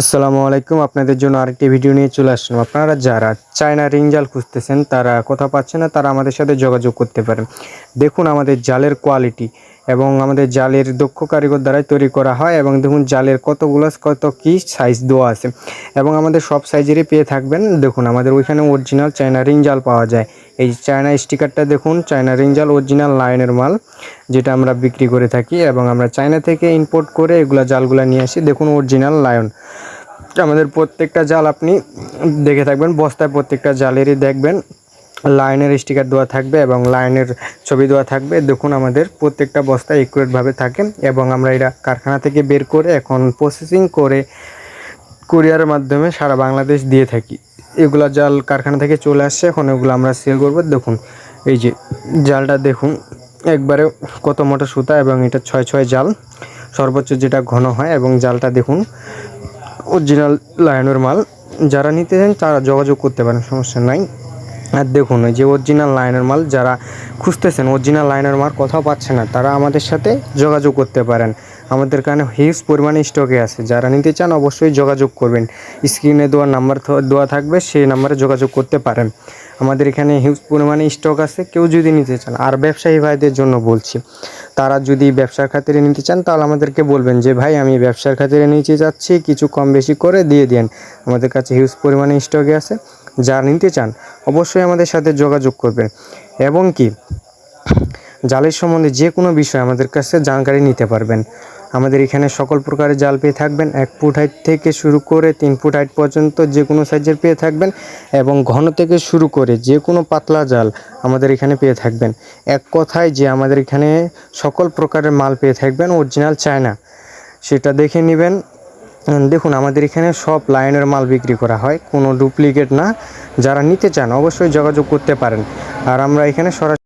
আসসালামু আলাইকুম, আপনাদের জন্য আরেকটি ভিডিও নিয়ে চলে আসলাম। আপনারা যারা চায়না রিং জাল খুঁজতেছেন, তারা কোথাও পাচ্ছে না, তারা আমাদের সাথে যোগাযোগ করতে পারেন। দেখুন আমাদের জালের কোয়ালিটি এবং আমাদের জালের দক্ষ কারিগর দ্বারাই তৈরি করা হয় এবং দেখুন জালের কতগুলো, কত কি সাইজ দেওয়া আছে। এবং আমাদের সব সাইজেরই পেয়ে থাকবেন। দেখুন আমাদের ওইখানে অরিজিনাল চায়না রিং জাল পাওয়া যায়। এই চায়না স্টিকারটা দেখুন চায়না রিং জাল অরিজিনাল লাইনের মাল, যেটা আমরা বিক্রি করে থাকি এবং আমরা চায়না থেকে ইম্পোর্ট করে এগুলো জালগুলো নিয়ে আসি। দেখুন অরিজিনাল লায়ন আমাদের প্রত্যেকটা জাল আপনি দেখে থাকবেন, বস্তায় প্রত্যেকটা জালেরই দেখবেন। লাইনের স্টিকার দেওয়া থাকবে এবং লাইনের ছবি দেওয়া থাকবে। দেখুন আমাদের প্রত্যেকটা বস্তায় একুরেটভাবে থাকে এবং আমরা এটা কারখানা থেকে বের করে এখন প্রসেসিং করে কুরিয়ারের মাধ্যমে সারা বাংলাদেশ দিয়ে থাকি। এগুলা জাল কারখানা থেকে চলে আসছে, এখন এগুলো আমরা সেল করব। দেখুন, এই যে জালটা দেখুন, একবারে কত মোটা সুতা এবং এটা ছয় ছয় জাল। সর্বোচ্চ যেটা ঘন হয় এবং জালটা দেখুন অরিজিনাল লায়নের মাল। যারা নিতে চান তারা যোগাযোগ করতে পারেন, সমস্যা নাই। আর দেখুন, ওই যে অরিজিনাল লাইনের মাল, যারা খুঁজতেছেন অরিজিনাল লাইনের মাল কোথাও পাচ্ছে না, তারা আমাদের সাথে যোগাযোগ করতে পারেন। আমাদের কারণে হিউজ পরিমাণে স্টকে আছে। যারা নিতে চান অবশ্যই যোগাযোগ করবেন। স্ক্রিনে দেওয়ার নাম্বার দেওয়া থাকবে, সেই নাম্বারে যোগাযোগ করতে পারেন। আমাদের এখানে হিউজ পরিমাণে স্টক আছে, কেউ যদি নিতে চান। আর ব্যবসায়ী ভাইদের জন্য বলছি, তারা যদি ব্যবসার খাতিরে নিতে চান, তাহলে আমাদেরকে বলবেন যে, ভাই, আমি ব্যবসার খাতিরে নিচে যাচ্ছি, কিছু কম বেশি করে দিয়ে দেন। আমাদের কাছে হিউজ পরিমাণে স্টকে আছে। যা নিতে চান, অবশ্যই আমাদের সাথে যোগাযোগ করবেন। এবং কি, জালের সম্বন্ধে যে কোনো বিষয় আমাদের কাছে জানকারি নিতে পারবেন। আমাদের এখানে সকল প্রকারের জাল পেয়ে থাকবেন। এক ফুট হাইট থেকে শুরু করে তিন ফুট হাইট পর্যন্ত যে কোনো সাইজের পেয়ে থাকবেন এবং ঘন থেকে শুরু করে যে কোনো পাতলা জাল আমাদের এখানে পেয়ে থাকবেন। এক কথায় যে আমাদের এখানে সকল প্রকারের মাল পেয়ে থাকবেন অরিজিনাল চায়না। সেটা দেখে নেবেন। দেখুন, আমাদের এখানে সব লাইনের মাল বিক্রি করা হয়, কোনো ডুপ্লিকেট না। যারা নিতে চান অবশ্যই যোগাযোগ করতে পারেন। আর আমরা এখানে সরাসরি